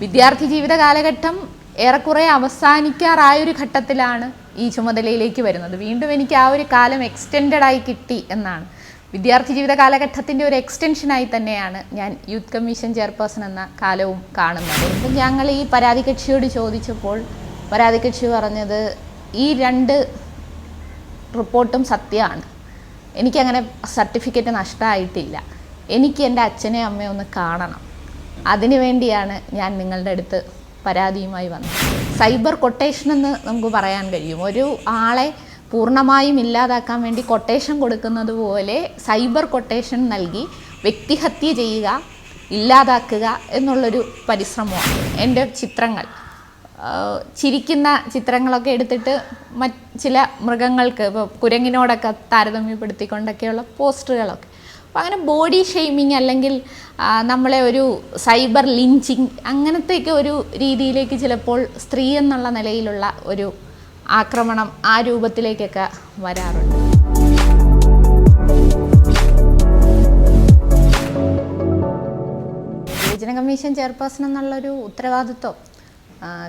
വിദ്യാർത്ഥി ജീവിത കാലഘട്ടം ഏറെക്കുറെ അവസാനിക്കാറായൊരു ഘട്ടത്തിലാണ് ഈ ചുമതലയിലേക്ക് വരുന്നത്. വീണ്ടും എനിക്ക് ആ ഒരു കാലം എക്സ്റ്റെൻഡ് ആയി കിട്ടി എന്നാണ്. വിദ്യാർത്ഥി ജീവിത കാലഘട്ടത്തിന്റെ ഒരു എക്സ്റ്റൻഷനായി തന്നെയാണ് ഞാൻ യൂത്ത് കമ്മീഷൻ ചെയർപേഴ്സൺ എന്ന കാലവും കാണുന്നത്. അപ്പം ഞങ്ങൾ ഈ പരാതി കക്ഷിയോട് ചോദിച്ചപ്പോൾ പരാതി കക്ഷി പറഞ്ഞത് ഈ രണ്ട് റിപ്പോർട്ടും സത്യമാണ്. എനിക്കങ്ങനെ സർട്ടിഫിക്കറ്റ് നഷ്ടമായിട്ടില്ല. എനിക്ക് എന്റെ അച്ഛനെയും അമ്മയും ഒന്ന് കാണണം. അതിനു വേണ്ടിയാണ് ഞാൻ നിങ്ങളുടെ അടുത്ത് പരാതിയുമായി വന്നത്. സൈബർ കൊട്ടേഷൻ എന്ന് നമുക്ക് പറയാൻ കഴിയും. ഒരു ആളെ പൂർണമായും ഇല്ലാതാക്കാൻ വേണ്ടി കൊട്ടേഷൻ കൊടുക്കുന്നത് പോലെ സൈബർ കൊട്ടേഷൻ നൽകി വ്യക്തിഹത്യ ചെയ്യുക ഇല്ലാതാക്കുക എന്നുള്ളൊരു പരിശ്രമമാണ് എന്റെ ചിത്രങ്ങൾ. ചിരിക്കുന്ന ചിത്രങ്ങളൊക്കെ എടുത്തിട്ട് മറ്റ് ചില മൃഗങ്ങൾക്ക് ഇപ്പോൾ കുരങ്ങിനോടൊക്കെ താരതമ്യപ്പെടുത്തിക്കൊണ്ടൊക്കെയുള്ള പോസ്റ്ററുകളൊക്കെ. അപ്പോൾ അങ്ങനെ ബോഡി ഷെയ്മിങ് അല്ലെങ്കിൽ നമ്മളെ ഒരു സൈബർ ലിഞ്ചിങ് അങ്ങനത്തെയൊക്കെ ഒരു രീതിയിലേക്ക് ചിലപ്പോൾ സ്ത്രീ എന്നുള്ള നിലയിലുള്ള ഒരു ആക്രമണം ആ രൂപത്തിലേക്കൊക്കെ വരാറുണ്ട്. യുവജന കമ്മീഷൻ ചെയർപേഴ്സൺ എന്നുള്ളൊരു ഉത്തരവാദിത്വം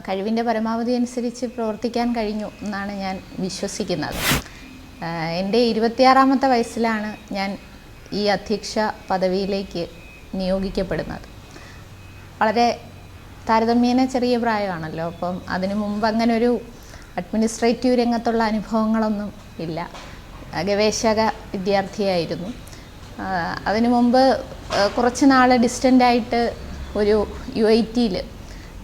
കഴിവിന്റെ പരമാവധി അനുസരിച്ച് പ്രവർത്തിക്കാൻ കഴിഞ്ഞു എന്നാണ് ഞാൻ വിശ്വസിക്കുന്നത്. എന്റെ ഇരുപത്തിയാറാമത്തെ വയസ്സിലാണ് ഞാൻ ഈ അധ്യക്ഷ പദവിയിലേക്ക് നിയോഗിക്കപ്പെടുന്നത്. വളരെ താരതമ്യേന ചെറിയ പ്രായമാണല്ലോ അപ്പം അതിനു മുമ്പ് അങ്ങനെ ഒരു അഡ്മിനിസ്ട്രേറ്റീവ് രംഗത്തുള്ള അനുഭവങ്ങളൊന്നും ഇല്ല. ഗവേഷക വിദ്യാർത്ഥിയായിരുന്നു. അതിനു മുമ്പ് കുറച്ച് നാൾ ഡിസ്റ്റന്റായിട്ട് ഒരു യു ഐ ടിയിൽ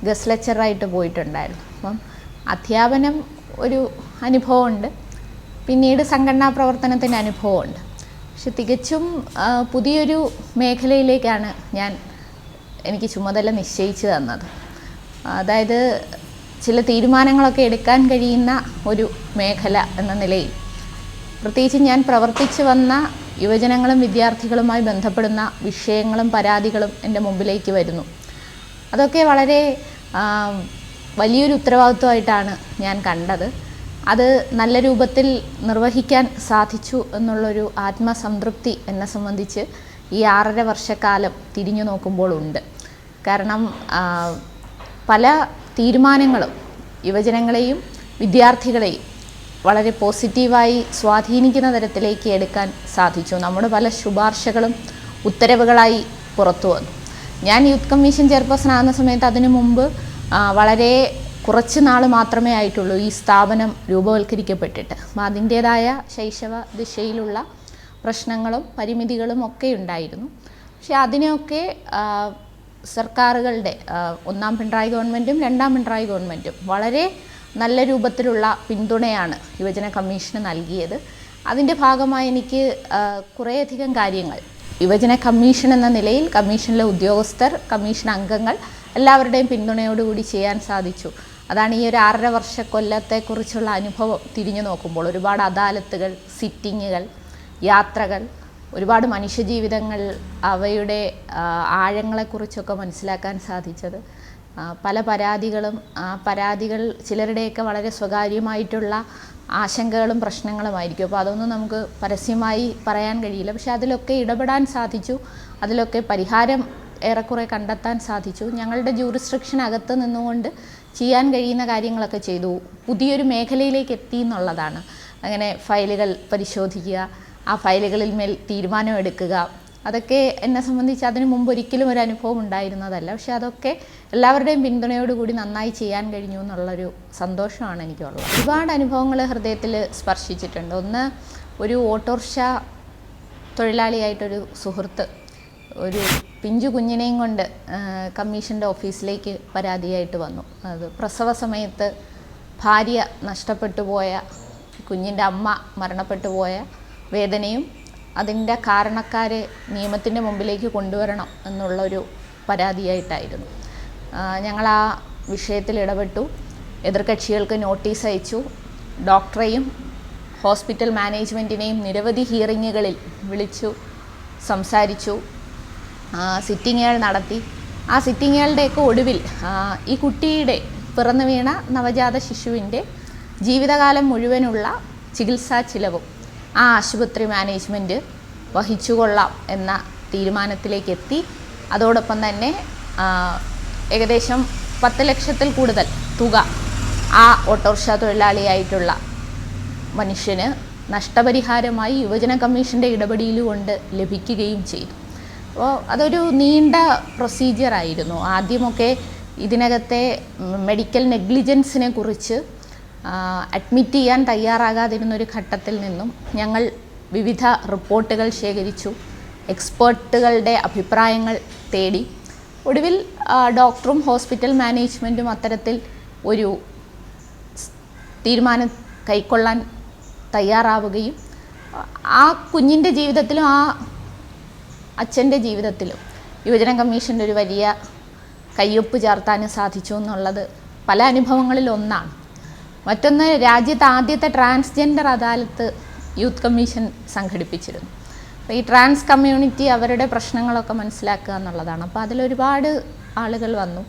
ഗസ്റ്റ് ലെക്ചറായിട്ട് പോയിട്ടുണ്ടായിരുന്നു. അപ്പം അധ്യാപനം ഒരു അനുഭവമുണ്ട്. പിന്നീട് സംഘടനാ പ്രവർത്തനത്തിന്റെ അനുഭവമുണ്ട്. പക്ഷെ തികച്ചും പുതിയൊരു മേഖലയിലേക്കാണ് ഞാൻ എനിക്ക് ചുമതല നിശ്ചയിച്ചു തന്നത്. അതായത് ചില തീരുമാനങ്ങളൊക്കെ എടുക്കാൻ കഴിയുന്ന ഒരു മേഖല എന്ന നിലയിൽ. പ്രത്യേകിച്ച് ഞാൻ പ്രവർത്തിച്ചു വന്ന യുവജനങ്ങളും വിദ്യാർത്ഥികളുമായി ബന്ധപ്പെടുന്ന വിഷയങ്ങളും പരാതികളും എന്റെ മുമ്പിലേക്ക് വരുന്നു. അതൊക്കെ വളരെ വലിയൊരു ഉത്തരവാദിത്വമായിട്ടാണ് ഞാൻ കണ്ടത്. അത് നല്ല രൂപത്തിൽ നിർവഹിക്കാൻ സാധിച്ചു എന്നുള്ളൊരു ആത്മസംതൃപ്തി എന്നെ സംബന്ധിച്ച് ഈ ആറര വർഷക്കാലം തിരിഞ്ഞു നോക്കുമ്പോൾ ഉണ്ട്. കാരണം പല തീരുമാനങ്ങളും യുവജനങ്ങളെയും വിദ്യാർത്ഥികളെയും വളരെ പോസിറ്റീവായി സ്വാധീനിക്കുന്ന തരത്തിലേക്ക് എടുക്കാൻ സാധിച്ചു. നമ്മുടെ പല ശുപാർശകളും ഉത്തരവുകളായി പുറത്തു വന്നു. ഞാൻ യൂത്ത് കമ്മീഷൻ ചെയർപേഴ്സൺ ആകുന്ന സമയത്ത് അതിനു മുമ്പ് വളരെ കുറച്ച് നാൾ മാത്രമേ ആയിട്ടുള്ളൂ ഈ സ്ഥാപനം രൂപവൽക്കരിക്കപ്പെട്ടിട്ട്. അപ്പം അതിന്റേതായ ശൈശവ ദിശയിലുള്ള പ്രശ്നങ്ങളും പരിമിതികളും ഒക്കെ ഉണ്ടായിരുന്നു. പക്ഷെ അതിനെയൊക്കെ സർക്കാരുകളുടെ ഒന്നാം പിണറായി ഗവൺമെന്റും രണ്ടാം പിണറായി ഗവൺമെന്റും വളരെ നല്ല രൂപത്തിലുള്ള പിന്തുണയാണ് യുവജന കമ്മീഷന് നൽകിയത്. അതിന്റെ ഭാഗമായി എനിക്ക് കുറേയധികം കാര്യങ്ങൾ. യുവജന കമ്മീഷൻ എന്ന നിലയിൽ കമ്മീഷനിലെ ഉദ്യോഗസ്ഥർ കമ്മീഷൻ അംഗങ്ങൾ എല്ലാവരുടെയും പിന്തുണയോടുകൂടി ചെയ്യാൻ സാധിച്ചു. അതാണ് ഈ ഒരു ആറര വർഷ കൊല്ലത്തെക്കുറിച്ചുള്ള അനുഭവം തിരിഞ്ഞു നോക്കുമ്പോൾ. ഒരുപാട് അദാലത്തുകൾ സിറ്റിങ്ങുകൾ യാത്രകൾ ഒരുപാട് മനുഷ്യജീവിതങ്ങൾ അവയുടെ ആഴങ്ങളെക്കുറിച്ചൊക്കെ മനസ്സിലാക്കാൻ സാധിച്ചത്. പല പരാതികളും ആ പരാതികൾ ചിലരുടെയൊക്കെ വളരെ സ്വകാര്യമായിട്ടുള്ള ആശങ്കകളും പ്രശ്നങ്ങളുമായിരിക്കും. അപ്പോൾ അതൊന്നും നമുക്ക് പരസ്യമായി പറയാൻ കഴിയില്ല. പക്ഷെ അതിലൊക്കെ ഇടപെടാൻ സാധിച്ചു. അതിലൊക്കെ പരിഹാരം ഏറെക്കുറെ കണ്ടെത്താൻ സാധിച്ചു. ഞങ്ങളുടെ ജൂറിസ്ട്രിക്ഷനകത്ത് നിന്നുകൊണ്ട് ചെയ്യാൻ കഴിയുന്ന കാര്യങ്ങളൊക്കെ ചെയ്തു. പുതിയൊരു മേഖലയിലേക്ക് എത്തി എന്നുള്ളതാണ്. അങ്ങനെ ഫയലുകൾ പരിശോധിക്കുക ആ ഫയലുകളിൽ മേൽ തീരുമാനം എടുക്കുക. അതൊക്കെ എന്നെ സംബന്ധിച്ച് അതിനു മുമ്പ് ഒരിക്കലും ഒരു അനുഭവം ഉണ്ടായിരുന്നതല്ല. പക്ഷെ അതൊക്കെ എല്ലാവരുടെയും പിന്തുണയോടുകൂടി നന്നായി ചെയ്യാൻ കഴിഞ്ഞു എന്നുള്ളൊരു സന്തോഷമാണ് എനിക്കുള്ളത്. ഒരുപാട് അനുഭവങ്ങൾ ഹൃദയത്തിൽ സ്പർശിച്ചിട്ടുണ്ട്. ഒന്ന് ഒരു ഓട്ടോറിക്ഷ തൊഴിലാളിയായിട്ടൊരു സുഹൃത്ത് ഒരു പിഞ്ചു കുഞ്ഞിനെയും കൊണ്ട് കമ്മീഷന്റെ ഓഫീസിലേക്ക് പരാതിയായിട്ട് വന്നു. അത് പ്രസവ സമയത്ത് ഭാര്യ നഷ്ടപ്പെട്ടു പോയ കുഞ്ഞിന്റെ അമ്മ മരണപ്പെട്ടു പോയ വേദനയും അതിന്റെ കാരണക്കാരെ നിയമത്തിന്റെ മുമ്പിലേക്ക് കൊണ്ടുവരണം എന്നുള്ളൊരു പരാതിയായിട്ടായിരുന്നു. ഞങ്ങൾ ആ വിഷയത്തിൽ ഇടപെട്ടു. എതിർകക്ഷികൾക്ക് നോട്ടീസ് അയച്ചു. ഡോക്ടറെയും ഹോസ്പിറ്റൽ മാനേജ്മെന്റിനെയും നിരവധി ഹിയറിങ്ങുകളിൽ വിളിച്ചു സംസാരിച്ചു. സിറ്റിങ്ങുകൾ നടത്തി. ആ സിറ്റിങ്ങുകളുടെയൊക്കെ ഒടുവിൽ ഈ കുട്ടിയുടെ പിറന്നു വീണ നവജാത ശിശുവിന്റെ ജീവിതകാലം മുഴുവനുള്ള ചികിത്സാ ചിലവും ആ ആശുപത്രി മാനേജ്മെന്റ് വഹിച്ചുകൊള്ളാം എന്ന തീരുമാനത്തിലേക്ക് എത്തി അതോടൊപ്പം തന്നെ ഏകദേശം പത്ത് ലക്ഷത്തിൽ കൂടുതൽ തുക ആ ഓട്ടോറിക്ഷ തൊഴിലാളിയായിട്ടുള്ള മനുഷ്യന് നഷ്ടപരിഹാരമായി യുവജന കമ്മീഷന്റെ ഇടപെടലുകൊണ്ട് ലഭിക്കുകയും ചെയ്തു. അപ്പോൾ അതൊരു നീണ്ട പ്രൊസീജിയറായിരുന്നു ആദ്യമൊക്കെ ഇതിനകത്തെ മെഡിക്കൽ നെഗ്ലിജൻസിനെ കുറിച്ച് അഡ്മിറ്റ് ചെയ്യാൻ തയ്യാറാകാതിരുന്നൊരു ഘട്ടത്തിൽ നിന്നും ഞങ്ങൾ വിവിധ റിപ്പോർട്ടുകൾ ശേഖരിച്ചു. എക്സ്പേർട്ടുകളുടെ അഭിപ്രായങ്ങൾ തേടി. ഒടുവിൽ ഡോക്ടറും ഹോസ്പിറ്റൽ മാനേജ്മെന്റും അത്തരത്തിൽ ഒരു തീരുമാനം കൈക്കൊള്ളാൻ തയ്യാറാവുകയും ആ കുഞ്ഞിന്റെ ജീവിതത്തിലും ആ അച്ഛന്റെ ജീവിതത്തിലും യുവജന കമ്മീഷന്റെ ഒരു വലിയ കയ്യൊപ്പ് ചേർത്താനും സാധിച്ചു എന്നുള്ളത് പല അനുഭവങ്ങളിൽ ഒന്നാണ്. മറ്റൊന്ന് രാജ്യത്ത് ആദ്യത്തെ ട്രാൻസ്ജെൻഡർ അദാലത്ത് യൂത്ത് കമ്മീഷൻ സംഘടിപ്പിച്ചിരുന്നു. അപ്പോൾ ഈ ട്രാൻസ് കമ്മ്യൂണിറ്റി അവരുടെ പ്രശ്നങ്ങളൊക്കെ മനസ്സിലാക്കുക എന്നുള്ളതാണ്. അപ്പോൾ അതിലൊരുപാട് ആളുകൾ വന്നു.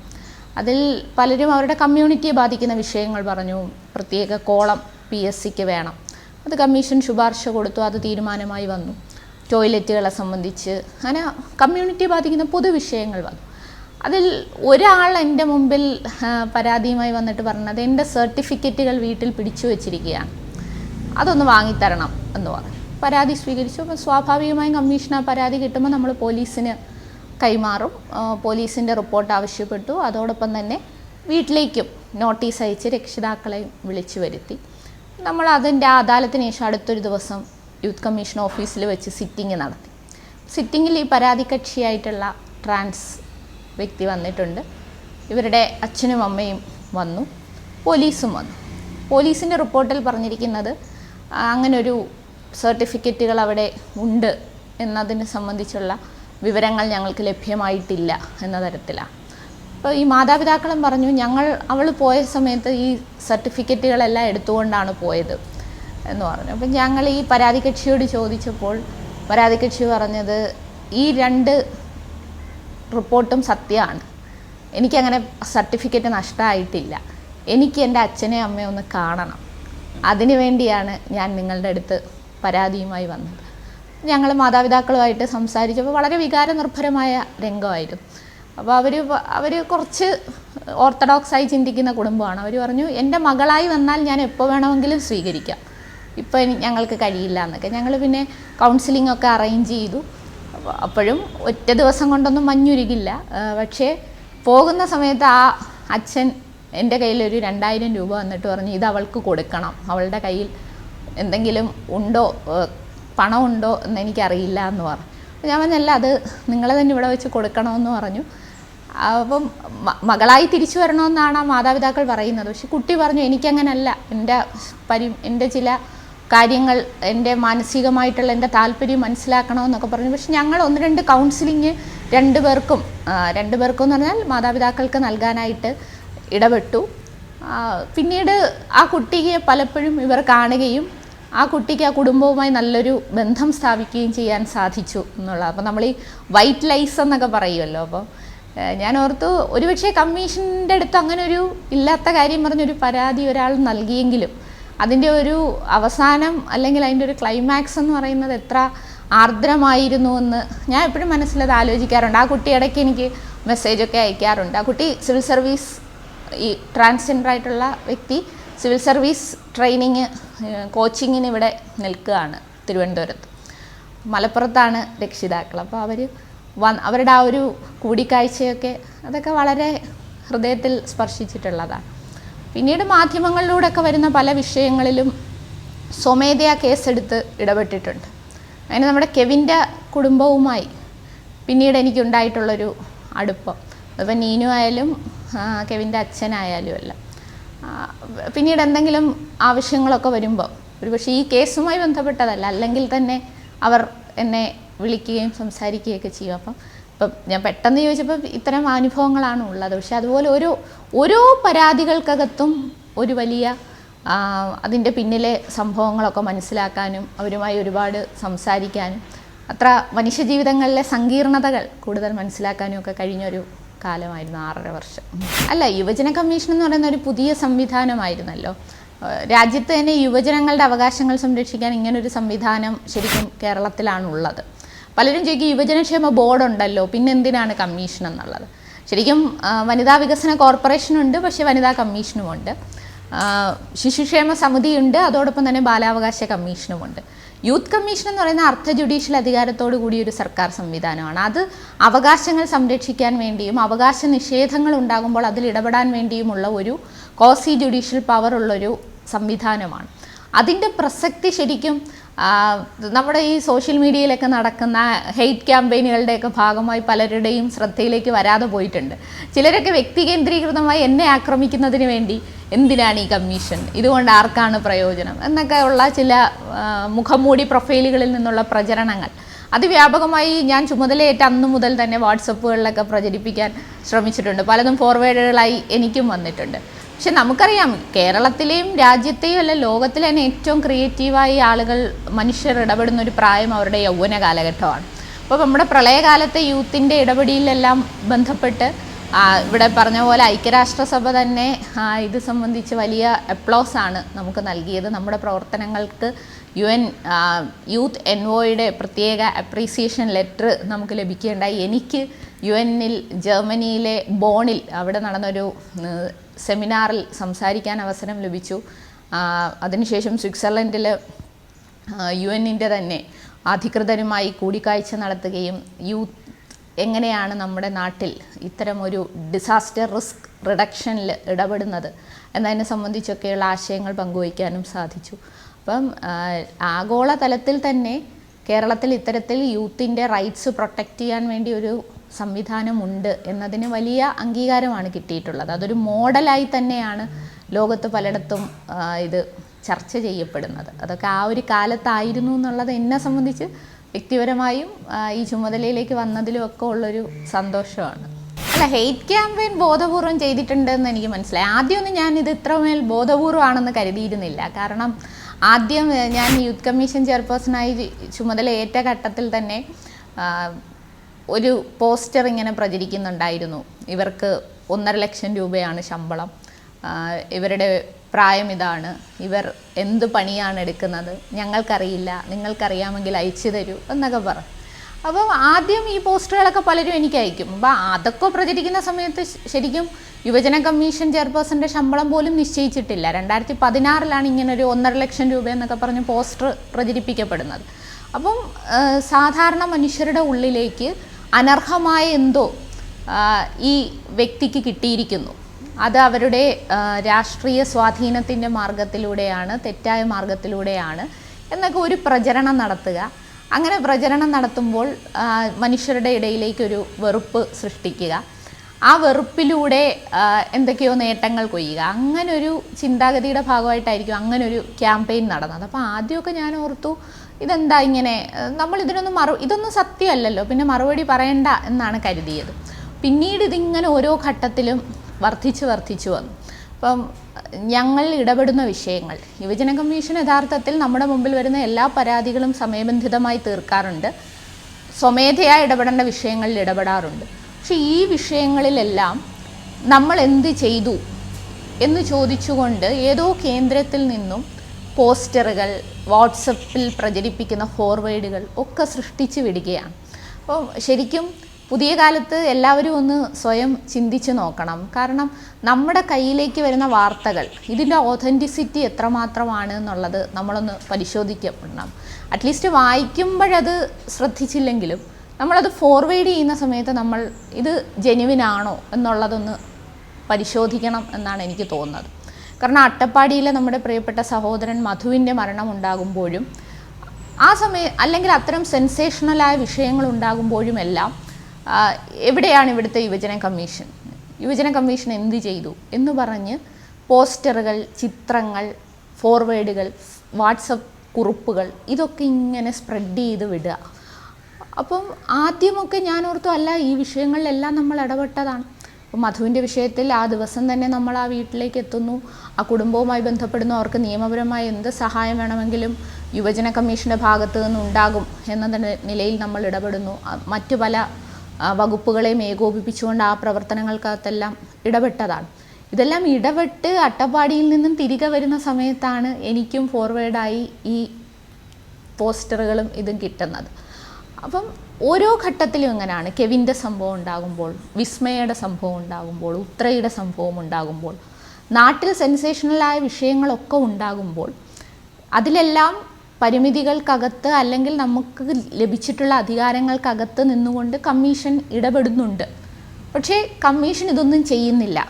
അതിൽ പലരും അവരുടെ കമ്മ്യൂണിറ്റിയെ ബാധിക്കുന്ന വിഷയങ്ങൾ പറഞ്ഞു. പ്രത്യേക കോളം പി എസ് സിക്ക് വേണം. അത് കമ്മീഷൻ ശുപാർശ കൊടുത്തു. അത് തീരുമാനമായി വന്നു. ടോയ്ലറ്റുകളെ സംബന്ധിച്ച് അങ്ങനെ കമ്മ്യൂണിറ്റി ബാധിക്കുന്ന പൊതുവിഷയങ്ങൾ വന്നു. അതിൽ ഒരാൾ എന്റെ മുമ്പിൽ പരാതിയുമായി വന്നിട്ട് പറഞ്ഞത് എന്റെ സർട്ടിഫിക്കറ്റുകൾ വീട്ടിൽ പിടിച്ചു വച്ചിരിക്കുകയാണ്. അതൊന്ന് വാങ്ങിത്തരണം എന്ന് പറഞ്ഞു. പരാതി സ്വീകരിച്ചു. അപ്പോൾ സ്വാഭാവികമായും കമ്മീഷൻ ആ പരാതി കിട്ടുമ്പോൾ നമ്മൾ പോലീസിന് കൈമാറും. പോലീസിന്റെ റിപ്പോർട്ട് ആവശ്യപ്പെട്ടു. അതോടൊപ്പം തന്നെ വീട്ടിലേക്കും നോട്ടീസ് അയച്ച് രക്ഷിതാക്കളെയും വിളിച്ചു വരുത്തി. നമ്മൾ അതിന്റെ അദാലത്തിന് ശേഷം അടുത്തൊരു ദിവസം യൂത്ത് കമ്മീഷൻ ഓഫീസിൽ വെച്ച് സിറ്റിംഗ് നടത്തി. സിറ്റിങ്ങിൽ ഈ പരാതി കക്ഷിയായിട്ടുള്ള ട്രാൻസ് വ്യക്തി വന്നിട്ടുണ്ട്. ഇവരുടെ അച്ഛനും അമ്മയും വന്നു. പോലീസും വന്നു. പോലീസിന്റെ റിപ്പോർട്ടിൽ പറഞ്ഞിരിക്കുന്നത് അങ്ങനൊരു സർട്ടിഫിക്കറ്റുകൾ അവിടെ ഉണ്ട് എന്നതിനെ സംബന്ധിച്ചുള്ള വിവരങ്ങൾ ഞങ്ങൾക്ക് ലഭ്യമായിട്ടില്ല എന്ന തരത്തിലാണ്. അപ്പോൾ ഈ മാതാപിതാക്കളും പറഞ്ഞു ഞങ്ങൾ അവൾ പോയ സമയത്ത് ഈ സർട്ടിഫിക്കറ്റുകളെല്ലാം എടുത്തുകൊണ്ടാണ് പോയത്. എന്ന് പറഞ്ഞു. അപ്പം ഞങ്ങൾ ഈ പരാതി കക്ഷിയോട് ചോദിച്ചപ്പോൾ പരാതി കക്ഷി പറഞ്ഞത് ഈ രണ്ട് റിപ്പോർട്ടും സത്യമാണ്. എനിക്കങ്ങനെ സർട്ടിഫിക്കറ്റ് നഷ്ടമായിട്ടില്ല. എനിക്ക് എന്റെ അച്ഛനെ അമ്മയെ ഒന്ന് കാണണം. അതിനു വേണ്ടിയാണ് ഞാൻ നിങ്ങളുടെ അടുത്ത് പരാതിയുമായി വന്നത്. ഞങ്ങൾ മാതാപിതാക്കളുമായിട്ട് സംസാരിച്ചപ്പോൾ വളരെ വികാരനിർഭരമായ രംഗമായിരുന്നു. അപ്പോൾ അവർ അവർ കുറച്ച് ഓർത്തഡോക്സായി ചിന്തിക്കുന്ന കുടുംബമാണ്. അവർ പറഞ്ഞു എന്റെ മകളായി വന്നാൽ ഞാൻ എപ്പോൾ വേണമെങ്കിലും സ്വീകരിക്കാം. ഇപ്പോൾ ഇനി ഞങ്ങൾക്ക് കഴിയില്ല എന്നൊക്കെ. ഞങ്ങൾ പിന്നെ കൗൺസിലിംഗ് ഒക്കെ അറേഞ്ച് ചെയ്തു. അപ്പോഴും ഒറ്റ ദിവസം കൊണ്ടൊന്നും മഞ്ഞുരുകില്ല. പക്ഷേ പോകുന്ന സമയത്ത് ആ അച്ഛൻ എന്റെ കയ്യിൽ ഒരു രണ്ടായിരം രൂപ വന്നിട്ട് പറഞ്ഞു ഇത് അവൾക്ക് കൊടുക്കണം. അവളുടെ കയ്യിൽ എന്തെങ്കിലും ഉണ്ടോ? പണം പണമുണ്ടോ എന്ന് എനിക്കറിയില്ല എന്ന് പറഞ്ഞു. ഞാൻ പറഞ്ഞല്ല അത് നിങ്ങളെ തന്നെ ഇവിടെ വെച്ച് കൊടുക്കണമെന്ന് പറഞ്ഞു. അപ്പം മകളായി തിരിച്ചു വരണമെന്നാണ് ആ മാതാപിതാക്കൾ പറയുന്നത്. പക്ഷെ കുട്ടി പറഞ്ഞു എനിക്കങ്ങനല്ല. എന്റെ പരി എന്റെ ചില കാര്യങ്ങൾ എന്റെ മാനസികമായിട്ടുള്ള എന്റെ താല്പര്യം മനസ്സിലാക്കണമെന്നൊക്കെ പറഞ്ഞു. പക്ഷെ ഞങ്ങൾ ഒന്ന് രണ്ട് കൗൺസിലിങ് രണ്ട് പേർക്കും രണ്ട് പേർക്കും എന്ന് പറഞ്ഞാൽ മാതാപിതാക്കൾക്ക് നൽകാനായിട്ട് ഇടപെട്ടു. പിന്നീട് ആ കുട്ടിയെ പലപ്പോഴും ഇവർ കാണുകയും ആ കുട്ടിക്ക് ആ കുടുംബവുമായി നല്ലൊരു ബന്ധം സ്ഥാപിക്കുകയും ചെയ്യാൻ സാധിച്ചു എന്നുള്ളത് അപ്പോൾ നമ്മൾ ഈ വൈറ്റ് ലൈസ് എന്നൊക്കെ പറയുമല്ലോ. അപ്പോൾ ഞാൻ ഓർത്തു ഒരുപക്ഷെ കമ്മീഷന്റെ അടുത്ത് അങ്ങനെ ഒരു ഇല്ലാത്ത കാര്യം പറഞ്ഞൊരു പരാതി ഒരാൾ നൽകിയെങ്കിലും അതിന്റെ ഒരു അവസാനം അല്ലെങ്കിൽ അതിന്റെ ഒരു ക്ലൈമാക്സ് എന്ന് പറയുന്നത് എത്ര ആർദ്രമായിരുന്നു എന്ന് ഞാൻ എപ്പോഴും മനസ്സിലത് ആലോചിക്കാറുണ്ട്. ആ കുട്ടി ഇടയ്ക്ക് എനിക്ക് മെസ്സേജൊക്കെ അയക്കാറുണ്ട്. ആ കുട്ടി സിവിൽ സർവീസ് ഈ ട്രാൻസ്ജെൻഡർ ആയിട്ടുള്ള വ്യക്തി സിവിൽ സർവീസ് ട്രെയിനിങ് കോച്ചിങ്ങിന് ഇവിടെ നിൽക്കുകയാണ് തിരുവനന്തപുരത്ത്. മലപ്പുറത്താണ് രക്ഷിതാക്കൾ. അപ്പോൾ അവർ വ അവരുടെ ആ ഒരു കൂടിക്കാഴ്ചയൊക്കെ അതൊക്കെ വളരെ ഹൃദയത്തിൽ സ്പർശിച്ചിട്ടുള്ളതാണ്. പിന്നീട് മാധ്യമങ്ങളിലൂടെ ഒക്കെ വരുന്ന പല വിഷയങ്ങളിലും സ്വമേധയാ കേസെടുത്ത് ഇടപെട്ടിട്ടുണ്ട്. അങ്ങനെ നമ്മുടെ കെവിന്റെ കുടുംബവുമായി പിന്നീട് എനിക്കുണ്ടായിട്ടുള്ളൊരു അടുപ്പം. അതിപ്പോൾ നീനു ആയാലും കെവിന്റെ അച്ഛനായാലും അല്ല പിന്നീട് എന്തെങ്കിലും ആവശ്യങ്ങളൊക്കെ വരുമ്പോൾ ഒരുപക്ഷെ ഈ കേസുമായി ബന്ധപ്പെട്ടതല്ല അല്ലെങ്കിൽ തന്നെ അവർ എന്നെ വിളിക്കുകയും സംസാരിക്കുകയൊക്കെ ചെയ്യും. അപ്പം ഇപ്പം ഞാൻ പെട്ടെന്ന് ചോദിച്ചപ്പോൾ ഇത്തരം അനുഭവങ്ങളാണ് ഉള്ളത്. പക്ഷെ അതുപോലെ ഒരു ഓരോ പരാതികൾക്കകത്തും ഒരു വലിയ അതിന്റെ പിന്നിലെ സംഭവങ്ങളൊക്കെ മനസ്സിലാക്കാനും അവരുമായി ഒരുപാട് സംസാരിക്കാനും അത്ര മനുഷ്യജീവിതങ്ങളിലെ സങ്കീർണതകൾ കൂടുതൽ മനസ്സിലാക്കാനും ഒക്കെ കഴിഞ്ഞൊരു കാലമായിരുന്നു ആറര വർഷം. അല്ല യുവജന കമ്മീഷൻ എന്ന് പറയുന്ന ഒരു പുതിയ സംവിധാനമായിരുന്നല്ലോ. രാജ്യത്ത് തന്നെ യുവജനങ്ങളുടെ അവകാശങ്ങൾ സംരക്ഷിക്കാൻ ഇങ്ങനൊരു സംവിധാനം ശരിക്കും കേരളത്തിലാണ് ഉള്ളത് പലരും ചോദിക്കും യുവജനക്ഷേമ ബോർഡ് ഉണ്ടല്ലോ പിന്നെ എന്തിനാണ് കമ്മീഷൻ എന്നുള്ളത്? ശരിക്കും വനിതാ വികസന കോർപ്പറേഷനുണ്ട് പക്ഷേ വനിതാ കമ്മീഷനുമുണ്ട് ഉണ്ട്. ശിശുക്ഷേമ സമിതിയുണ്ട് അതോടൊപ്പം തന്നെ ബാലാവകാശ കമ്മീഷനും ഉണ്ട്. യൂത്ത് കമ്മീഷൻ എന്ന് പറയുന്ന അർദ്ധ ജുഡീഷ്യൽ അധികാരത്തോടു കൂടിയ ഒരു സർക്കാർ സംവിധാനമാണ്. അത് അവകാശങ്ങൾ സംരക്ഷിക്കാൻ വേണ്ടിയും അവകാശ നിഷേധങ്ങൾ ഉണ്ടാകുമ്പോൾ അതിൽ ഇടപെടാൻ വേണ്ടിയുമുള്ള ഒരു കോസി ജുഡീഷ്യൽ പവർ ഉള്ളൊരു സംവിധാനമാണ്. അതിന്റെ പ്രസക്തി ശരിക്കും നമ്മുടെ ഈ സോഷ്യൽ മീഡിയയിലൊക്കെ നടക്കുന്ന ഹെയ്റ്റ് ക്യാമ്പയിനുകളുടെയൊക്കെ ഭാഗമായി പലരുടെയും ശ്രദ്ധയിലേക്ക് വരാതെ പോയിട്ടുണ്ട്. ചിലരൊക്കെ വ്യക്തി കേന്ദ്രീകൃതമായി എന്നെ ആക്രമിക്കുന്നതിന് വേണ്ടി എന്തിനാണ് ഈ കമ്മീഷൻ? ഇതുകൊണ്ട് ആർക്കാണ് പ്രയോജനം? എന്നൊക്കെ ഉള്ള ചില മുഖംമൂടി പ്രൊഫൈലുകളിൽ നിന്നുള്ള പ്രചരണങ്ങൾ. അതിവ്യാപകമായി ഞാൻ ചുമതലയേറ്റ അന്നു മുതൽ തന്നെ വാട്സപ്പുകളിലൊക്കെ പ്രചരിപ്പിക്കാൻ ശ്രമിച്ചിട്ടുണ്ട്. പലതും ഫോർവേഡുകളായി എനിക്കും വന്നിട്ടുണ്ട്. പക്ഷെ നമുക്കറിയാം കേരളത്തിലെയും രാജ്യത്തെയും അല്ല ലോകത്തിലെ തന്നെ ഏറ്റവും ക്രിയേറ്റീവായി ആളുകൾ മനുഷ്യർ ഇടപെടുന്ന ഒരു പ്രായം അവരുടെ യൗവന കാലഘട്ടമാണ്. അപ്പോൾ നമ്മുടെ പ്രളയകാലത്തെ യൂത്തിന്റെ ഇടപെടിയിലെല്ലാം ബന്ധപ്പെട്ട് ഇവിടെ പറഞ്ഞ പോലെ ഐക്യരാഷ്ട്രസഭ തന്നെ ഇത് സംബന്ധിച്ച് വലിയ അപ്ലോസ് ആണ് നമുക്ക് നൽകിയത്. നമ്മുടെ പ്രവർത്തനങ്ങൾക്ക് യു എൻ യൂത്ത് എൻവോയുടെ പ്രത്യേക അപ്രീസിയേഷൻ ലെറ്റർ നമുക്ക് ലഭിക്കുകയുണ്ടായി എനിക്ക് യു എന്നിൽ ജർമ്മനിയിലെ ബോണിൽ അവിടെ നടന്നൊരു സെമിനാറിൽ സംസാരിക്കാൻ അവസരം ലഭിച്ചു. അതിനുശേഷം സ്വിറ്റ്സർലൻഡിൽ യു എന്നിന്റെ തന്നെ അധികൃതരുമായി കൂടിക്കാഴ്ച നടത്തുകയും യൂത്ത് എങ്ങനെയാണ് നമ്മുടെ നാട്ടിൽ ഇത്തരമൊരു ഡിസാസ്റ്റർ റിസ്ക് റിഡക്ഷനിൽ ഇടപെടുന്നത് എന്നതിനെ സംബന്ധിച്ചൊക്കെയുള്ള ആശയങ്ങൾ പങ്കുവയ്ക്കാനും സാധിച്ചു. അപ്പം ആഗോളതലത്തിൽ ആഗോള തന്നെ കേരളത്തിൽ ഇത്തരത്തിൽ യൂത്തിന്റെ റൈറ്റ്സ് പ്രൊട്ടക്റ്റ് ചെയ്യാൻ വേണ്ടി ഒരു സംവിധാനമുണ്ട് എന്നതിന് വലിയ അംഗീകാരമാണ് കിട്ടിയിട്ടുള്ളത്. അതൊരു മോഡലായി തന്നെയാണ് ലോകത്ത് പലയിടത്തും ഇത് ചർച്ച ചെയ്യപ്പെടുന്നത്. അതൊക്കെ ആ ഒരു കാലത്തായിരുന്നു എന്നുള്ളത് എന്നെ സംബന്ധിച്ച് വ്യക്തിപരമായും ഈ ചുമതലയിലേക്ക് വന്നതിലും ഒക്കെ ഉള്ളൊരു സന്തോഷമാണ്. അല്ല ഹെയ്റ്റ് ക്യാമ്പയിൻ ബോധപൂർവം ചെയ്തിട്ടുണ്ടെന്ന് എനിക്ക് മനസ്സിലായി. ആദ്യമൊന്നും ഞാൻ ഇത് ഇത്രമേൽ ബോധപൂർവമാണെന്ന് കരുതിയിരുന്നില്ല. കാരണം ആദ്യം ഞാൻ യൂത്ത് കമ്മീഷൻ ചെയർപേഴ്സണായി ചുമതല ഏറ്റ ഘട്ടത്തിൽ തന്നെ ഒരു പോസ്റ്റർ ഇങ്ങനെ പ്രചരിക്കുന്നുണ്ടായിരുന്നു. ഇവർക്ക് ഒന്നര ലക്ഷം രൂപയാണ് ശമ്പളം. ഇവരുടെ പ്രായം ഇതാണ്. ഇവർ എന്ത് പണിയാണ് എടുക്കുന്നത്? ഞങ്ങൾക്കറിയില്ല. നിങ്ങൾക്കറിയാമെങ്കിൽ അയച്ചു തരൂ എന്നൊക്കെ പറഞ്ഞു അപ്പം ആദ്യം ഈ പോസ്റ്ററുകളൊക്കെ പലരും എനിക്ക് അയക്കും. അപ്പം അതൊക്കെ പ്രചരിക്കുന്ന സമയത്ത് ശരിക്കും യുവജന കമ്മീഷൻ ചെയർപേഴ്സന്റെ ശമ്പളം പോലും നിശ്ചയിച്ചിട്ടില്ല. രണ്ടായിരത്തി പതിനാറിലാണ് ഇങ്ങനൊരു ഒന്നര ലക്ഷം രൂപ എന്നൊക്കെ പറഞ്ഞ് പോസ്റ്റർ പ്രചരിപ്പിക്കപ്പെടുന്നത്. അപ്പം സാധാരണ മനുഷ്യരുടെ ഉള്ളിലേക്ക് അനർഹമായ എന്തോ ഈ വ്യക്തിക്ക് കിട്ടിയിരിക്കുന്നു. അത് അവരുടെ രാഷ്ട്രീയ സ്വാധീനത്തിന്റെ മാർഗത്തിലൂടെയാണ് തെറ്റായ മാർഗത്തിലൂടെയാണ് എന്നൊക്കെ ഒരു പ്രചരണം നടത്തുക. അങ്ങനെ പ്രചരണം നടത്തുമ്പോൾ മനുഷ്യരുടെ ഇടയിലേക്കൊരു വെറുപ്പ് സൃഷ്ടിക്കുക. ആ വെറുപ്പിലൂടെ എന്തൊക്കെയോ നേട്ടങ്ങൾ കൊയ്യുക. അങ്ങനൊരു ചിന്താഗതിയുടെ ഭാഗമായിട്ടായിരിക്കും അങ്ങനൊരു ക്യാമ്പയിൻ നടന്നത്. അപ്പോൾ ആദ്യമൊക്കെ ഞാൻ ഓർത്തു ഇതെന്താ ഇങ്ങനെ? നമ്മൾ ഇതിനൊന്നും മറു ഇതൊന്നും സത്യമല്ലല്ലോ. പിന്നെ മറുപടി പറയണ്ട എന്നാണ് കരുതിയത്. പിന്നീട് ഇതിങ്ങനെ ഓരോ ഘട്ടത്തിലും വർദ്ധിച്ച് വർദ്ധിച്ചു വന്നു. അപ്പം ഞങ്ങൾ ഇടപെടുന്ന വിഷയങ്ങൾ. യുവജന കമ്മീഷൻ യഥാർത്ഥത്തിൽ നമ്മുടെ മുമ്പിൽ വരുന്ന എല്ലാ പരാതികളും സമയബന്ധിതമായി തീർക്കാറുണ്ട്. സ്വമേധയാ ഇടപെടേണ്ട വിഷയങ്ങളിൽ ഇടപെടാറുണ്ട്. പക്ഷേ ഈ വിഷയങ്ങളിലെല്ലാം നമ്മൾ എന്ത് ചെയ്തു എന്ന് ചോദിച്ചുകൊണ്ട് ഏതോ കേന്ദ്രത്തിൽ നിന്നും പോസ്റ്ററുകൾ വാട്സപ്പിൽ പ്രചരിപ്പിക്കുന്ന ഫോർവേഡുകൾ ഒക്കെ സൃഷ്ടിച്ചു വിടുകയാണ്. അപ്പോൾ ശരിക്കും പുതിയ കാലത്ത് എല്ലാവരും ഒന്ന് സ്വയം ചിന്തിച്ച് നോക്കണം. കാരണം നമ്മുടെ കയ്യിലേക്ക് വരുന്ന വാർത്തകൾ ഇതിന്റെ ഒതന്റിസിറ്റി എത്രമാത്രമാണ് എന്നുള്ളത് നമ്മളൊന്ന് പരിശോധിക്കപ്പെടണം അറ്റ്ലീസ്റ്റ് വായിക്കുമ്പോഴത് ശ്രദ്ധിച്ചില്ലെങ്കിലും നമ്മളത് ഫോർവേഡ് ചെയ്യുന്ന സമയത്ത് നമ്മൾ ഇത് ജെനുവിനാണോ എന്നുള്ളതൊന്ന് പരിശോധിക്കണം എന്നാണ് എനിക്ക് തോന്നുന്നത്. കാരണം അട്ടപ്പാടിയിലെ നമ്മുടെ പ്രിയപ്പെട്ട സഹോദരൻ മധുവിന്റെ മരണം ഉണ്ടാകുമ്പോഴും ആ സമയം അല്ലെങ്കിൽ അത്തരം സെൻസേഷണലായ വിഷയങ്ങൾ ഉണ്ടാകുമ്പോഴും എല്ലാം ആ, എവിടെയാണ് ഇവിടുത്തെ യുവജന കമ്മീഷൻ? യുവജന കമ്മീഷൻ എന്ത് ചെയ്തു എന്ന് പറഞ്ഞ് പോസ്റ്ററുകൾ ചിത്രങ്ങൾ ഫോർവേഡുകൾ വാട്സപ്പ് കുറിപ്പുകൾ ഇതൊക്കെ ഇങ്ങനെ സ്പ്രെഡ് ചെയ്ത് വിടുക. അപ്പം ആദ്യമൊക്കെ ഞാൻ ഓർത്തു അല്ല ഈ വിഷയങ്ങളിലെല്ലാം നമ്മൾ ഇടപെട്ടതാണ്. അപ്പം മധുവിന്റെ വിഷയത്തിൽ ആ ദിവസം തന്നെ നമ്മൾ ആ വീട്ടിലേക്ക് എത്തുന്നു. ആ കുടുംബവുമായി ബന്ധപ്പെടുന്നു അവർക്ക് നിയമപരമായ എന്ത് സഹായം വേണമെങ്കിലും യുവജന കമ്മീഷന്റെ ഭാഗത്തു നിന്നുണ്ടാകും എന്ന നിലയിൽ നമ്മൾ ഇടപെടുന്നു. മറ്റു പല വകുപ്പുകളെയും ഏകോപിപ്പിച്ചുകൊണ്ട് ആ പ്രവർത്തനങ്ങൾക്കകത്തെല്ലാം ഇടപെട്ടതാണ്. ഇതെല്ലാം ഇടപെട്ട് അട്ടപ്പാടിയിൽ നിന്നും തിരികെ വരുന്ന സമയത്താണ് എനിക്കും ഫോർവേഡായി ഈ പോസ്റ്ററുകളും ഇതും കിട്ടുന്നത്. അപ്പം ഓരോ ഘട്ടത്തിലും ഇങ്ങനെയാണ് കെവിന്റെ സംഭവം ഉണ്ടാകുമ്പോൾ വിസ്മയയുടെ സംഭവം ഉണ്ടാകുമ്പോൾ ഉത്രയുടെ സംഭവം ഉണ്ടാകുമ്പോൾ നാട്ടിൽ സെൻസേഷണലായ വിഷയങ്ങളൊക്കെ ഉണ്ടാകുമ്പോൾ അതിലെല്ലാം പരിമിതികൾക്കകത്ത് അല്ലെങ്കിൽ നമുക്ക് ലഭിച്ചിട്ടുള്ള അധികാരങ്ങൾക്കകത്ത് നിന്നുകൊണ്ട് കമ്മീഷൻ ഇടപെടുന്നുണ്ട്. പക്ഷേ കമ്മീഷൻ ഇതൊന്നും ചെയ്യുന്നില്ല.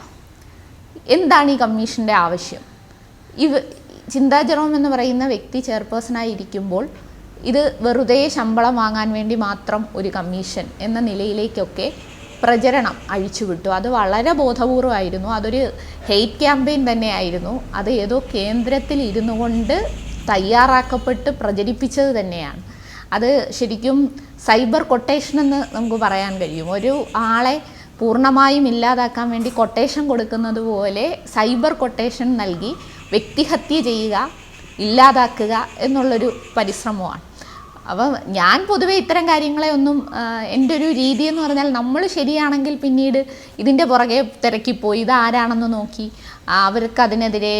എന്താണ് ഈ കമ്മീഷന്റെ ആവശ്യം? ഇവ ചിന്താ ജെറോം എന്ന് പറയുന്ന വ്യക്തി ചെയർപേഴ്സണായി ഇരിക്കുമ്പോൾ ഇത് വെറുതെ ശമ്പളം വാങ്ങാൻ വേണ്ടി മാത്രം ഒരു കമ്മീഷൻ എന്ന നിലയിലേക്കൊക്കെ പ്രചരണം അഴിച്ചുവിട്ടു. അത് വളരെ ബോധപൂർവമായിരുന്നു. അതൊരു ഹെയ്റ്റ് ക്യാമ്പയിൻ തന്നെയായിരുന്നു. അത് ഏതോ കേന്ദ്രത്തിൽ ഇരുന്നു കൊണ്ട് തയ്യാറാക്കപ്പെട്ട് പ്രചരിപ്പിച്ചത് തന്നെയാണ്. അത് ശരിക്കും സൈബർ കൊട്ടേഷൻ എന്ന് നമുക്ക് പറയാൻ കഴിയും. ഒരു ആളെ പൂർണമായും ഇല്ലാതാക്കാൻ വേണ്ടി കൊട്ടേഷൻ കൊടുക്കുന്നത് പോലെ സൈബർ കൊട്ടേഷൻ നൽകി വ്യക്തിഹത്യ ചെയ്യുക ഇല്ലാതാക്കുക എന്നുള്ളൊരു പരിശ്രമമാണ്. അപ്പം ഞാൻ പൊതുവേ ഇത്തരം കാര്യങ്ങളെ ഒന്നും എന്റെ ഒരു രീതി എന്ന് പറഞ്ഞാൽ നമ്മൾ ശരിയാണെങ്കിൽ പിന്നീട് ഇതിന്റെ പുറകെ തിരക്കിപ്പോയി ഇത് ആരാണെന്ന് നോക്കി അവർക്ക് അതിനെതിരെ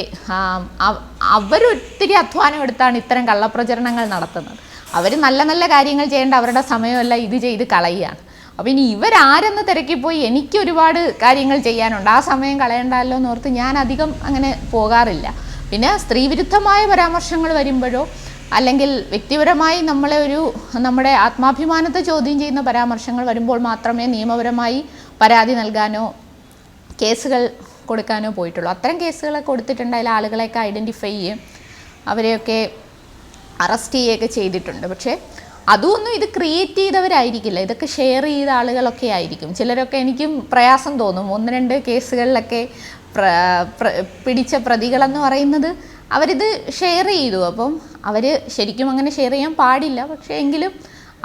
അവരൊത്തിരി അധ്വാനം എടുത്താണ് ഇത്തരം കള്ളപ്രചരണങ്ങൾ നടത്തുന്നത്. അവർ നല്ല നല്ല കാര്യങ്ങൾ ചെയ്യേണ്ട അവരുടെ സമയമല്ല ഇത് ചെയ്ത് കളയുകയാണ്. അപ്പോൾ ഇനി ഇവരാരെന്ന് തിരക്കിപ്പോയി എനിക്ക് ഒരുപാട് കാര്യങ്ങൾ ചെയ്യാനുണ്ട്. ആ സമയം കളയണ്ടല്ലോ എന്ന് ഓർത്ത് ഞാൻ അധികം അങ്ങനെ പോകാറില്ല. പിന്നെ സ്ത്രീവിരുദ്ധമായ പരാമർശങ്ങൾ വരുമ്പോഴോ അല്ലെങ്കിൽ വ്യക്തിപരമായി നമ്മളെ ഒരു നമ്മുടെ ആത്മാഭിമാനത്തെ ചോദ്യം ചെയ്യുന്ന പരാമർശങ്ങൾ വരുമ്പോൾ മാത്രമേ നിയമപരമായി പരാതി നൽകാനോ കേസുകൾ കൊടുക്കാനോ പോയിട്ടുള്ളൂ. അത്തരം കേസുകളൊക്കെ കൊടുത്തിട്ടുണ്ട്. അതിൽ ആളുകളെയൊക്കെ ഐഡന്റിഫൈ ചെയ്യും. അവരെയൊക്കെ അറസ്റ്റ് ചെയ്യുകയൊക്കെ ചെയ്തിട്ടുണ്ട്. പക്ഷേ അതുമൊന്നും ഇത് ക്രിയേറ്റ് ചെയ്തവരായിരിക്കില്ല. ഇതൊക്കെ ഷെയർ ചെയ്ത ആളുകളൊക്കെ ആയിരിക്കും. ചിലരൊക്കെ എനിക്കും പ്രയാസം തോന്നും. ഒന്ന് രണ്ട് കേസുകളിലൊക്കെ പിടിച്ച പ്രതികളെന്ന് പറയുന്നത് അവരിത് ഷെയർ ചെയ്തു. അപ്പം അവർ ശരിക്കും അങ്ങനെ ഷെയർ ചെയ്യാൻ പാടില്ല. പക്ഷേ എങ്കിലും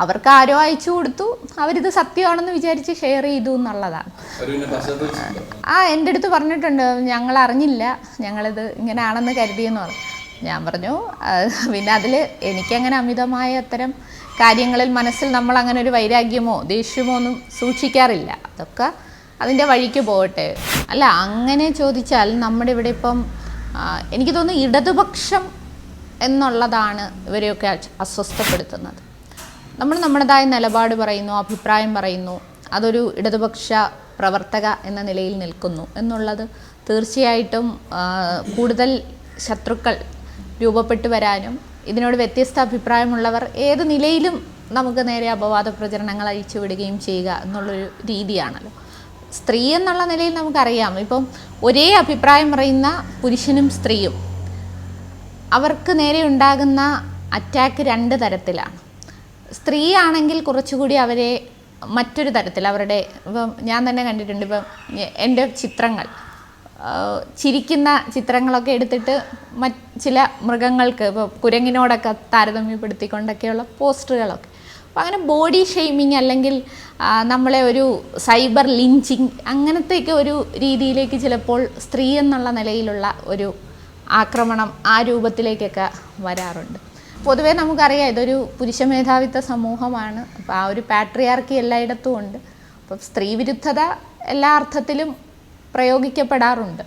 അവർക്ക് ആരോ അയച്ചു കൊടുത്തു. അവരിത് സത്യമാണെന്ന് വിചാരിച്ച് ഷെയർ ചെയ്തു എന്നുള്ളതാണ്. ആ എന്റെ അടുത്ത് പറഞ്ഞിട്ടുണ്ട്. ഞങ്ങൾ അറിഞ്ഞില്ല. ഞങ്ങളിത് ഇങ്ങനെയാണെന്ന് കരുതിയെന്ന് പറഞ്ഞു. ഞാൻ പറഞ്ഞു പിന്നെ അതിൽ എനിക്കങ്ങനെ അമിതമായ അത്തരം കാര്യങ്ങളിൽ മനസ്സിൽ നമ്മൾ അങ്ങനെ ഒരു വൈരാഗ്യമോ ദേഷ്യമോ ഒന്നും സൂക്ഷിക്കാറില്ല. അതൊക്കെ അതിന്റെ വഴിക്ക് പോകട്ടെ. അല്ല അങ്ങനെ ചോദിച്ചാൽ നമ്മുടെ ഇവിടെ ഇപ്പം എനിക്ക് തോന്നുന്നു ഇടതുപക്ഷം എന്നുള്ളതാണ് ഇവരെയൊക്കെ അസ്വസ്ഥപ്പെടുത്തുന്നത്. നമ്മൾ നമ്മുടേതായ നിലപാട് പറയുന്നു അഭിപ്രായം പറയുന്നു അതൊരു ഇടതുപക്ഷ പ്രവർത്തക എന്ന നിലയിൽ നിൽക്കുന്നു എന്നുള്ളത് തീർച്ചയായിട്ടും കൂടുതൽ ശത്രുക്കൾ രൂപപ്പെട്ടു വരാനും ഇതിനോട് വ്യത്യസ്ത അഭിപ്രായമുള്ളവർ ഏത് നിലയിലും നമുക്ക് നേരെ അപവാദ പ്രചരണങ്ങൾ അഴിച്ചുവിടുകയും ചെയ്യുക എന്നുള്ളൊരു രീതിയാണല്ലോ. സ്ത്രീ എന്നുള്ള നിലയിൽ നമുക്കറിയാം. ഇപ്പം ഒരേ അഭിപ്രായം പറയുന്ന പുരുഷനും സ്ത്രീയും അവർക്ക് നേരെ ഉണ്ടാകുന്ന അറ്റാക്ക് രണ്ട് തരത്തിലാണ്. സ്ത്രീ ആണെങ്കിൽ കുറച്ചുകൂടി അവരെ മറ്റൊരു തരത്തിൽ അവരുടെ ഇപ്പം ഞാൻ തന്നെ കണ്ടിട്ടുണ്ട് ഇപ്പം എന്റെ ചിത്രങ്ങൾ ചിരിക്കുന്ന ചിത്രങ്ങളൊക്കെ എടുത്തിട്ട് മറ്റ് ചില മൃഗങ്ങൾക്ക് ഇപ്പോൾ കുരങ്ങിനോടൊക്കെ താരതമ്യപ്പെടുത്തിക്കൊണ്ടൊക്കെയുള്ള പോസ്റ്ററുകളൊക്കെ. അപ്പോൾ അങ്ങനെ ബോഡി ഷെയ്മിങ് അല്ലെങ്കിൽ നമ്മളെ ഒരു സൈബർ ലിഞ്ചിങ് അങ്ങനത്തെയൊക്കെ ഒരു രീതിയിലേക്ക് ചിലപ്പോൾ സ്ത്രീ എന്നുള്ള നിലയിലുള്ള ഒരു ആക്രമണം ആ രൂപത്തിലേക്കൊക്കെ വരാറുണ്ട്. പൊതുവേ നമുക്കറിയാം ഇതൊരു പുരുഷ മേധാവിത്വ സമൂഹമാണ്. അപ്പോൾ ആ ഒരു പാട്രിയാർക്കി എല്ലായിടത്തും ഉണ്ട്. അപ്പം സ്ത്രീ വിരുദ്ധത എല്ലാ അർത്ഥത്തിലും പ്രയോഗിക്കപ്പെടാറുണ്ട്.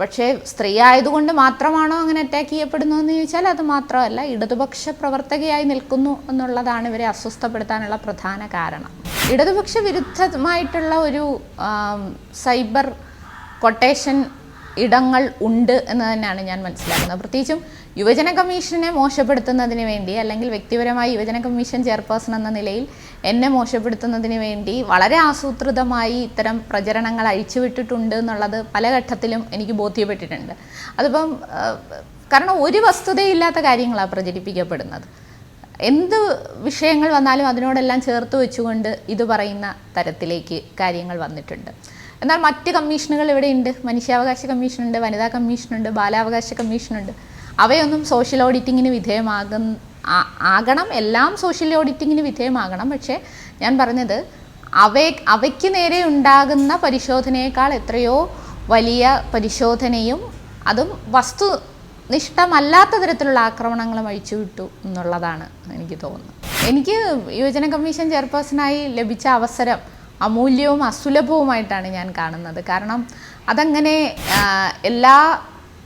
പക്ഷേ സ്ത്രീ ആയതുകൊണ്ട് മാത്രമാണോ അങ്ങനെ അറ്റാക്ക് ചെയ്യപ്പെടുന്നതെന്ന് ചോദിച്ചാൽ അത് മാത്രമല്ല ഇടതുപക്ഷ പ്രവർത്തകയായി നിൽക്കുന്നു എന്നുള്ളതാണ് ഇവരെ അസ്വസ്ഥപ്പെടുത്താനുള്ള പ്രധാന കാരണം. ഇടതുപക്ഷ വിരുദ്ധമായിട്ടുള്ള ഒരു സൈബർ കൊട്ടേഷൻ ഇടങ്ങൾ ഉണ്ട് എന്ന് തന്നെയാണ് ഞാൻ മനസ്സിലാക്കുന്നത്. പ്രത്യേകിച്ചും യുവജന കമ്മീഷനെ മോശപ്പെടുത്തുന്നതിന് വേണ്ടി അല്ലെങ്കിൽ വ്യക്തിപരമായി യുവജന കമ്മീഷൻ ചെയർപേഴ്സൺ എന്ന നിലയിൽ എന്നെ മോശപ്പെടുത്തുന്നതിന് വേണ്ടി വളരെ ആസൂത്രിതമായി ഇത്തരം പ്രചരണങ്ങൾ അഴിച്ചുവിട്ടിട്ടുണ്ട് എന്നുള്ളത് പല ഘട്ടത്തിലും എനിക്ക് ബോധ്യപ്പെട്ടിട്ടുണ്ട്. അതിപ്പം കാരണം ഒരു വസ്തുതയില്ലാത്ത കാര്യങ്ങളാണ് പ്രചരിപ്പിക്കപ്പെടുന്നത്. എന്ത് വിഷയങ്ങൾ വന്നാലും അതിനോടെല്ലാം ചേർത്ത് വെച്ചുകൊണ്ട് ഇത് പറയുന്ന തരത്തിലേക്ക് കാര്യങ്ങൾ വന്നിട്ടുണ്ട്. എന്നാൽ മറ്റ് കമ്മീഷനുകൾ ഇവിടെയുണ്ട്. മനുഷ്യാവകാശ കമ്മീഷനുണ്ട് വനിതാ കമ്മീഷനുണ്ട് ബാലാവകാശ കമ്മീഷനുണ്ട്. അവയൊന്നും സോഷ്യൽ ഓഡിറ്റിങ്ങിന് വിധേയമാകും ആകണം. എല്ലാം സോഷ്യൽ ഓഡിറ്റിങ്ങിന് വിധേയമാകണം. പക്ഷേ ഞാൻ പറഞ്ഞത് അവയെ അവയ്ക്ക് നേരെ ഉണ്ടാകുന്ന പരിശോധനയേക്കാൾ എത്രയോ വലിയ പരിശോധനയും അതും വസ്തു നിഷ്ഠമല്ലാത്ത തരത്തിലുള്ള ആക്രമണങ്ങളും അഴിച്ചുവിട്ടു എന്നുള്ളതാണ് എനിക്ക് തോന്നുന്നത്. എനിക്ക് യുവജന കമ്മീഷൻ ചെയർപേഴ്സണായി ലഭിച്ച അവസരം അമൂല്യവും അസുലഭവുമായിട്ടാണ് ഞാൻ കാണുന്നത്. കാരണം അതങ്ങനെ എല്ലാ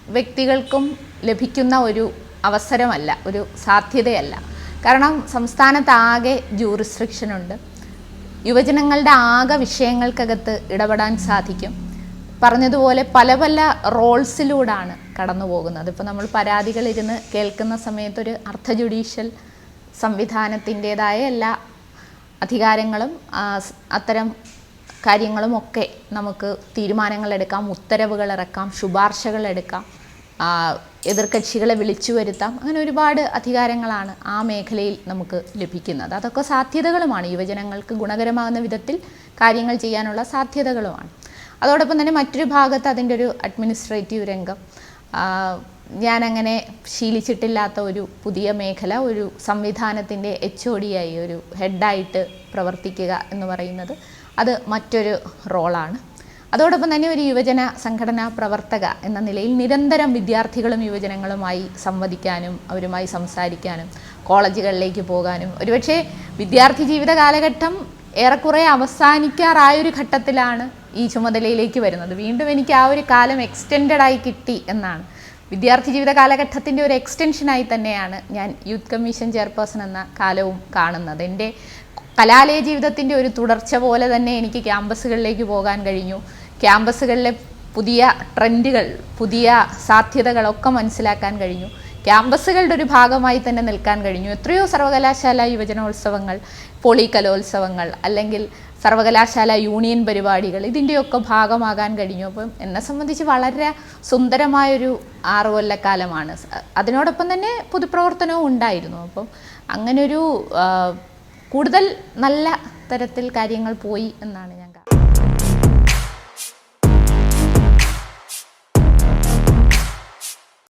വ്യക്തികൾക്കും ലഭിക്കുന്ന ഒരു അവസരമല്ല ഒരു സാധ്യതയല്ല. കാരണം സംസ്ഥാനത്ത് ആകെ ജൂറിസ്ട്രിക്ഷൻ ഉണ്ട്. യുവജനങ്ങളുടെ ആകെ വിഷയങ്ങൾക്കകത്ത് ഇടപെടാൻ സാധിക്കും. പറഞ്ഞതുപോലെ പല പല റോൾസിലൂടാണ് കടന്നു പോകുന്നത് ഇപ്പോൾ നമ്മൾ പരാതികൾ ഇരുന്ന് കേൾക്കുന്ന സമയത്തൊരു അർദ്ധ ജുഡീഷ്യൽ സംവിധാനത്തിന്റെതായ എല്ലാ അധികാരങ്ങളും അത്തരം കാര്യങ്ങളും ഒക്കെ നമുക്ക് തീരുമാനങ്ങൾ എടുക്കാം ഉത്തരവുകൾ ഇറക്കാം ശുപാർശകൾ എടുക്കാം എതിർകക്ഷികളെ വിളിച്ചു വരുത്താം. അങ്ങനെ ഒരുപാട് അധികാരങ്ങളാണ് ആ മേഖലയിൽ നമുക്ക് ലഭിക്കുന്നത്. അതൊക്കെ സാധ്യതകളുമാണ്. യുവജനങ്ങൾക്ക് ഗുണകരമാകുന്ന വിധത്തിൽ കാര്യങ്ങൾ ചെയ്യാനുള്ള സാധ്യതകളുമാണ്. അതോടൊപ്പം തന്നെ മറ്റൊരു ഭാഗത്ത് അതിന്റെ ഒരു അഡ്മിനിസ്ട്രേറ്റീവ് രംഗം. ഞാനങ്ങനെ ശീലിച്ചിട്ടില്ലാത്ത ഒരു പുതിയ മേഖല ഒരു സംവിധാനത്തിന്റെ എച്ച് ഒ ആയി ഒരു ഹെഡായിട്ട് പ്രവർത്തിക്കുക എന്ന് പറയുന്നത് അത് മറ്റൊരു റോളാണ്. അതോടൊപ്പം തന്നെ ഒരു യുവജന സംഘടനാ പ്രവർത്തക എന്ന നിലയിൽ നിരന്തരം വിദ്യാർത്ഥികളും യുവജനങ്ങളുമായി സംവദിക്കാനും അവരുമായി സംസാരിക്കാനും കോളേജുകളിലേക്ക് പോകാനും. ഒരുപക്ഷെ വിദ്യാർത്ഥി ജീവിത കാലഘട്ടം ഏറെക്കുറെ അവസാനിക്കാറായൊരു ഘട്ടത്തിലാണ് ഈ ചുമതലയിലേക്ക് വരുന്നത്. വീണ്ടും എനിക്ക് ആ ഒരു കാലം എക്സ്റ്റെൻഡ് ആയി കിട്ടി എന്നാണ്. വിദ്യാർത്ഥി ജീവിത കാലഘട്ടത്തിന്റെ ഒരു എക്സ്റ്റൻഷനായി തന്നെയാണ് ഞാൻ യൂത്ത് കമ്മീഷൻ ചെയർപേഴ്സൺ എന്ന കാലവും കാണുന്നത്. എന്റെ കലാലയ ജീവിതത്തിന്റെ ഒരു തുടർച്ച പോലെ തന്നെ എനിക്ക് ക്യാമ്പസുകളിലേക്ക് പോകാൻ കഴിഞ്ഞു. ക്യാമ്പസുകളിലെ പുതിയ ട്രെൻഡുകൾ പുതിയ സാധ്യതകളൊക്കെ മനസ്സിലാക്കാൻ കഴിഞ്ഞു. ക്യാമ്പസുകളുടെ ഒരു ഭാഗമായി തന്നെ നിൽക്കാൻ കഴിഞ്ഞു. എത്രയോ സർവകലാശാല യുവജനോത്സവങ്ങൾ പോളി കലോത്സവങ്ങൾ അല്ലെങ്കിൽ സർവകലാശാല യൂണിയൻ പരിപാടികൾ ഇതിന്റെയൊക്കെ ഭാഗമാകാൻ കഴിഞ്ഞു. അപ്പം എന്നെ സംബന്ധിച്ച് വളരെ സുന്ദരമായൊരു ആറ് കൊല്ലക്കാലമാണ് കാലമാണ് അതിനോടൊപ്പം തന്നെ പൊതുപ്രവർത്തനവും ഉണ്ടായിരുന്നു. അപ്പം അങ്ങനൊരു കൂടുതൽ നല്ല തരത്തിൽ കാര്യങ്ങൾ പോയി എന്നാണ് ഞാൻ